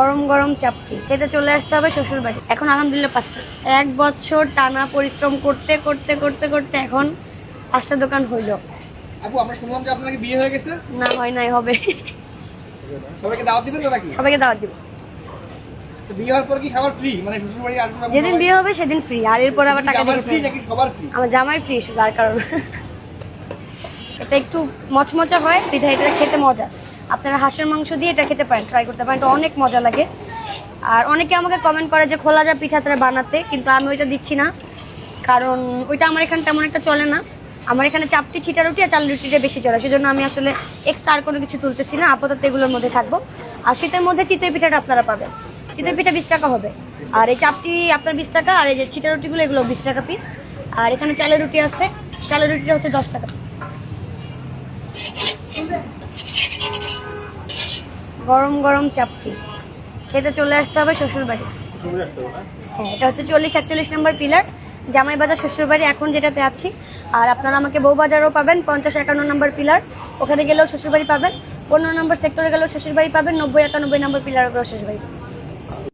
গরম গরম চাপটি এটা চলে আসতে হবে শ্বশুর বাড়ি। এখন আলহামদুলিল্লাহ পাঁচটা। এক বছর টানা পরিশ্রম করতে করতে করতে করতে এখন পাঁচটা দোকান হইল। আপু আমরা শুনলাম যে আপনার বিয়ে হয়ে গেছে। না হয় নাই হবে। সবাইকে দাওয়াত দিবেন তো নাকি? সবাইকে দাওয়াত দিব। তো বিয়ে হওয়ার পর কি খাবার ফ্রি মানে শ্বশুর বাড়ি যেদিন বিয়ে হবে সেদিন ফ্রি আর এরপর আবার টাকা দিয়ে ফ্রি নাকি সবার ফ্রি আমার জামাই ফ্রি শুধু আর কারণ। এটা একটু মচমচা হয় বিধায় এটা খেতে মজা। আপনারা হাঁসের মাংস দিয়ে এটা খেতে পারেন ট্রাই করতে পারেন, এটা অনেক মজা লাগে। আর অনেকে আমাকে কমেন্ট করে যে খোলা যা পিঠা তারা বানাতে, কিন্তু আমি ওইটা দিচ্ছি না। কারণ ওইটা আমার এখানে তেমন একটা চলে না। আমার এখানে চাপটি ছিটা রুটি আর চাল রুটিটা বেশি চলে, সেজন্য আমি আসলে এক্সট্রা আর কোনো কিছু তুলতেছি না। আপাতত এগুলোর মধ্যে থাকব। আর শীতের মধ্যে চিতই পিঠাটা আপনারা পাবেন। চিতই পিঠা বিশ টাকা হবে। আর এই চাপটি আপনার বিশ টাকা, আর এই যে ছিটা রুটিগুলো, এগুলো বিশ টাকা পিস আর এখানে চালের রুটি আছে। চালের রুটিটা হচ্ছে দশ টাকা পিস গরম গরম চাপটি খেতে চলে আসতে হবে শ্বশুর বাড়ি হ্যাঁ এটা হচ্ছে চল্লিশ একচল্লিশ নম্বর পিলার জামাই বাজার শ্বশুর বাড়ি এখন যেটাতে আছি। আর আপনারা আমাকে বউবাজারও পাবেন পঞ্চাশ একান্ন নম্বর পিলার ওখানে গেলেও শ্বশুর বাড়ি পাবেন। পনেরো নম্বর সেক্টরে গেলেও শ্বশুর বাড়ি পাবেন নব্বই একানব্বই নম্বর পিলার ওপরেও শ্বশুর বাড়ি পাবেন।